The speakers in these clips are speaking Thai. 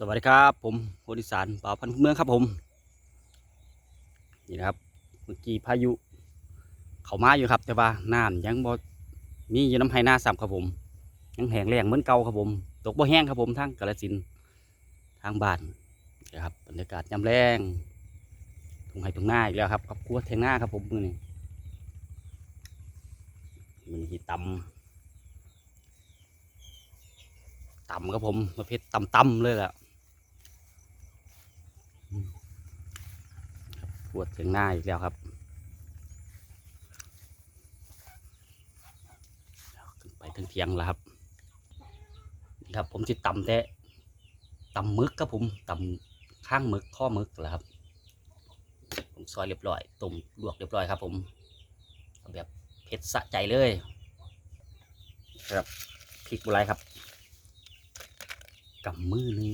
สวัสดีครับผมคนอีสานป่าพันธุ์เมืองครับผม นี่นะครับเมื่อกี้พายุ เขามาอยู่ครับ แต่ว่าน้ำยังบ่มีอยู่น้ำไห้หน้าซ้ำครับผม ยังแห้งแล้งเหมือนเก่าครับผม ตกบ่แห้งครับผมทางกาฬสินทางบ้านนะครับบรรยากาศยามแรงทุ่งไห้ทุ่งน้าอีกแล้วครับครอบครัวเทงหน้าครับผมมือนี้มือนี้ตำต่ำครับผมประเภทต่ำๆเลยแหละอืมครับป วดถึงหน้าอีกแล้วครับไปถึงเทียงแล้วครับนี่ครับ ผมจะต่ำแต่ต่ำมึกครับผมต่ำข้างมึกข้อมึกแหละครับ ผมซอยเรียบร้อยต้มลวกเรียบร้อยครับ ผมแบบเผ็ดสะใจเลย ครับพริกบุไรครับกำมือหนึง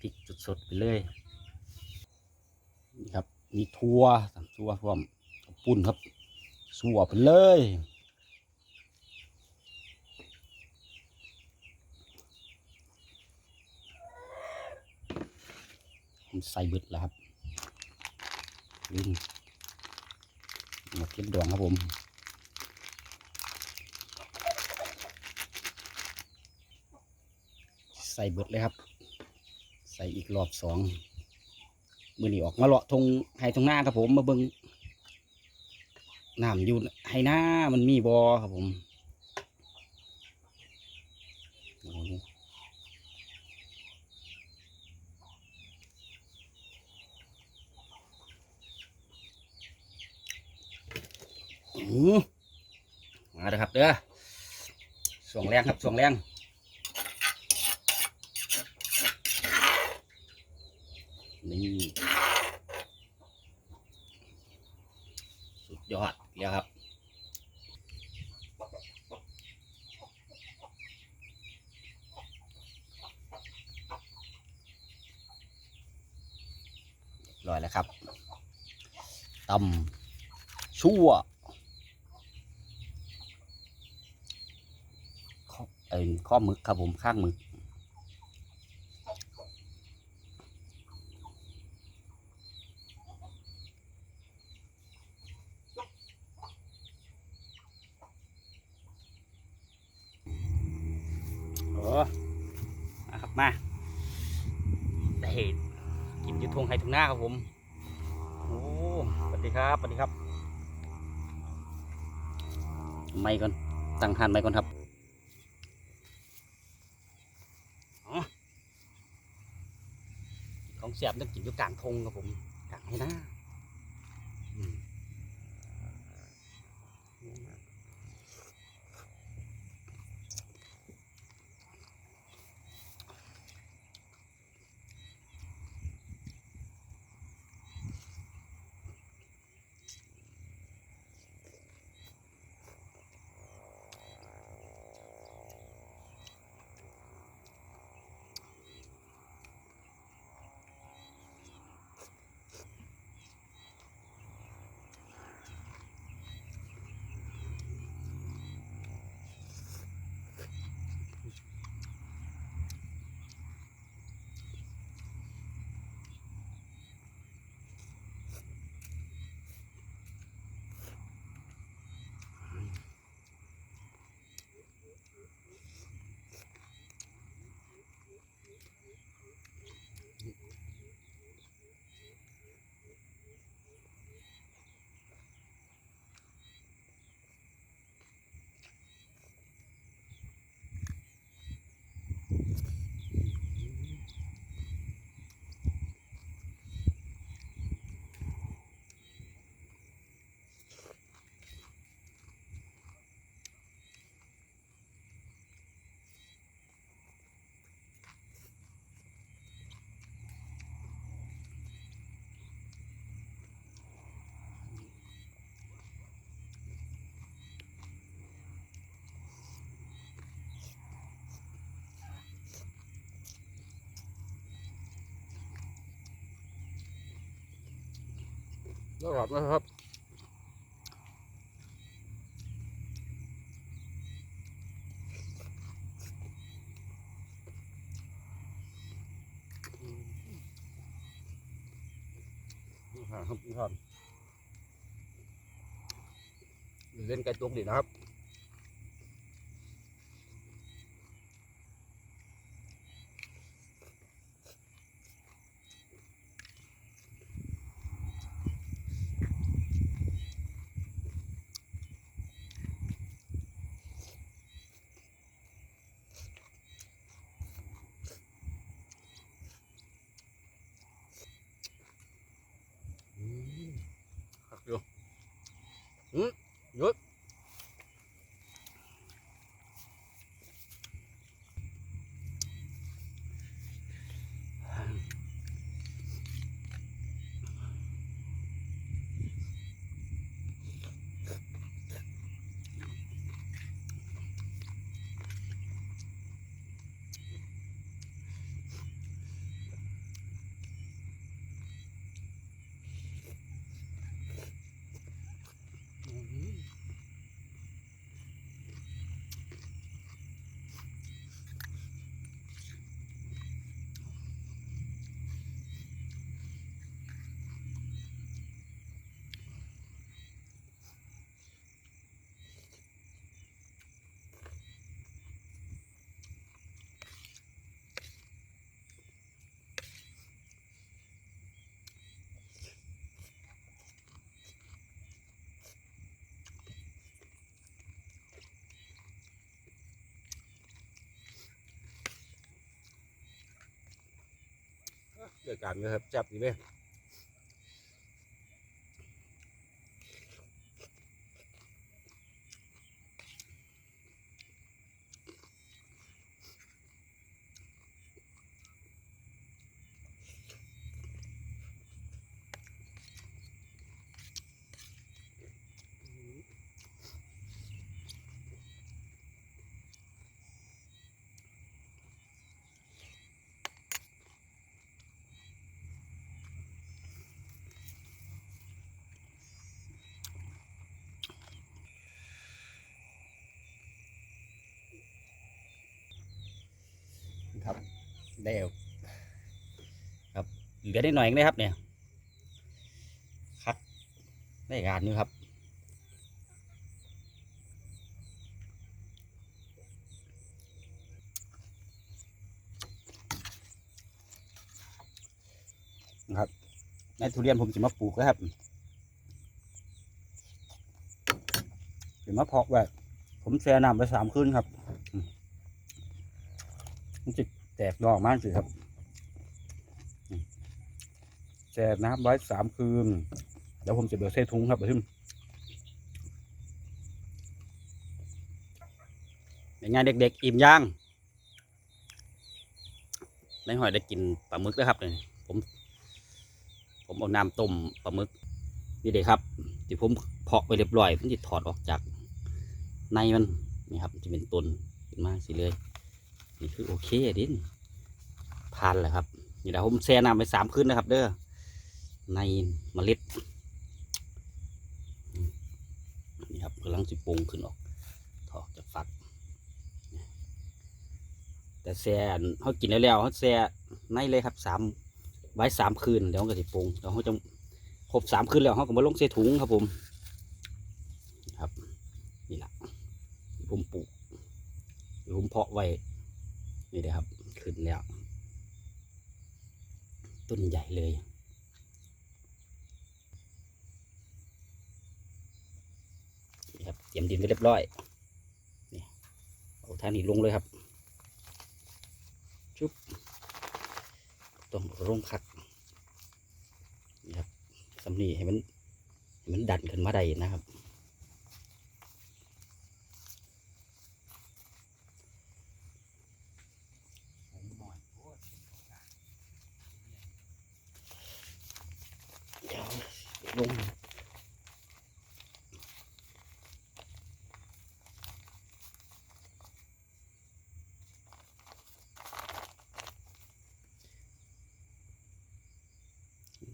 พริกจุดสดๆไปเลยนะครับ มีทัวทัวพร้อมปุ่นครับสัวไปเลยผมใส่เบิดแล้วครับลืมหมดเก็บดองครับผมใส่เบิดเลยครับ ใส่อีกรอบสอง มือนี้ออกมาเลาะทงไห้ทงหน้าครับผมมาเบิงน้ำอยู่ไห้หน้ามันมีบอครับผมมาเลยครับเด้อส่วงแรงครับส่วงแรง นี่สุดยอดแล้วครับ เรียบร้อยแล้วครับตำชั่วข้อเอ็ข้อมึกครับผมข้างมึกโอ้มาครับมา ทงไห้ทงหน้าครับผมโอ้สวัสดีครับสวัสดีครับ ไม่ก่อนตั้งหันไม่ก่อนครับอ๋อของเสียบต้องกินอยู่กลางทงครับผมกลางให้หน้า ตลอดนะครับหาครับทุกท่านเล่นไก่ตุกดีนะครับ ดือดการนะครับจับดีไหม ได้ครับเหลือได้หน่อยเองนะครับเนี่ยครับได้การอยู่ครับนะครับในทุเรียนผมจะมาปลูกนะครับจะมาเพาะไว้ผมแช่น้ำไปสามคืนครับมันจะ แตกดอกมากสิครับแช่น้ำไว้สามคืนเดี๋ยวผมจะเดือดใส่ถุงครับไปทึมเป็นไงเด็กๆ อิ่มย่างในหอยได้กินปลาหมึกแล้วครับเนี่ยผม ผมเอาน้ำต้มปลาหมึก นี่เลยครับที่ผมเพาะไปเรียบร้อยผมจะถอดออกจากในมันนี่ครับจะเป็นต้นขึ้นมาสิเลย นี่คือโอเคดินผ่านแล้วครับนี่แหละผมแช่น้ำไปสามคืนนะครับ เด้อในเมล็ดนี่ครับกำลังจะปรุงขึ้นออกถอดจากฝัก แต่แช่เขากินแล้วแล้วเขาแช่ในเลยครับสามไว้สามคืนเดี๋ยวมันก็จะปรุงเดี๋ยวเขาจะครบสามคืนแล้วเขาก็มาลงใส่ถุงครับผมครับนี่แหละผมปลูกผมเพาะไว้ นี่เลยครับขึ้นแล้ว ต้นใหญ่เลย นี่ครับเตรียมดินไว้เรียบร้อยนี่เอาท่านี้ลงเลยครับชุบต้องลงคักนี่ครับสำนีให้มันให้มันดันขึ้นมาได้นะครับ เดี๋ยว ลง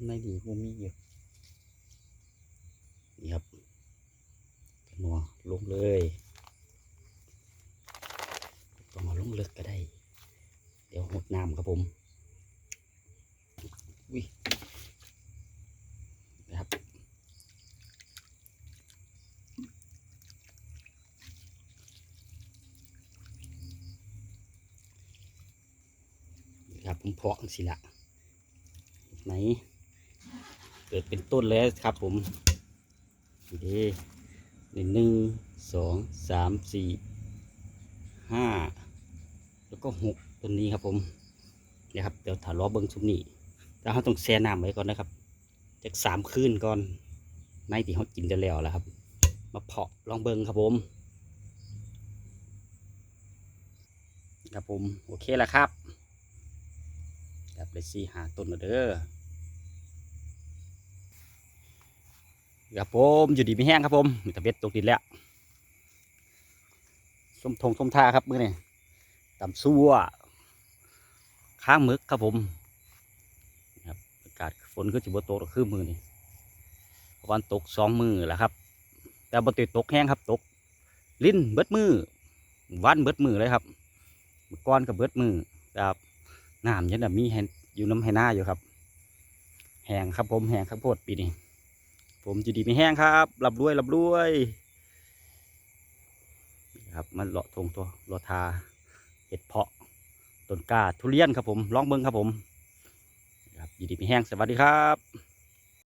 ในดีผมมีอยู่นี่ครับนัวลงเลยต้องมาลงเลิกก็ได้ เดี๋ยวหดน้ำครับผม อุ้ย ครับผมเพาะสิละไหนเกิดเป็นต้นแล้วครับผมดีนี่หนึ่งสองสามสี่ห้าแล้วก็หกต้นนี้ครับผมนี่ยครับเดี๋ยวถ้ารอเบิ้งชุมนี้แต่เราต้องแช่น้ำไว้ก่อนนะครับจากสามคืนก่อนในที่เขากินจะแล้วแล้วครับ มาเพาะลองเบิ้งครับผมครับผม โอเคแล้วครับ ครับได้สี่หาต้นแล้วเด้อครับผมอยู่ดีไม่แห้งครับผมมีตะเบ็ดตกดินแล้วส้มทงส้มท่าครับมื้อนี้ตำซัวข้างมึกครับผมครับอากาศฝนก็จะบ่ตกหรอกคือมือนี่วันตกสองมือแล้วครับ แต่บ่ติดตกแห้งครับตก ลิ้นเบิดมือวันเบิดมือเลยครับก้อนกับเบิดมือครับ น้ำยังแบบมีแห้อยู่น้ำแห้หน้าอยู่ครับ แห้งครับผมแห้งครับโพดปีนี้ ผมจุดีไม่แห้งครับรับรวยรับรวยครับมันเลาะทงตัวเลาะทาเห็ดเพาะต้นกาทุเรียนครับผมลองเบิ้งครับผมครับยินดีไม่แห้งสวัสดีครับ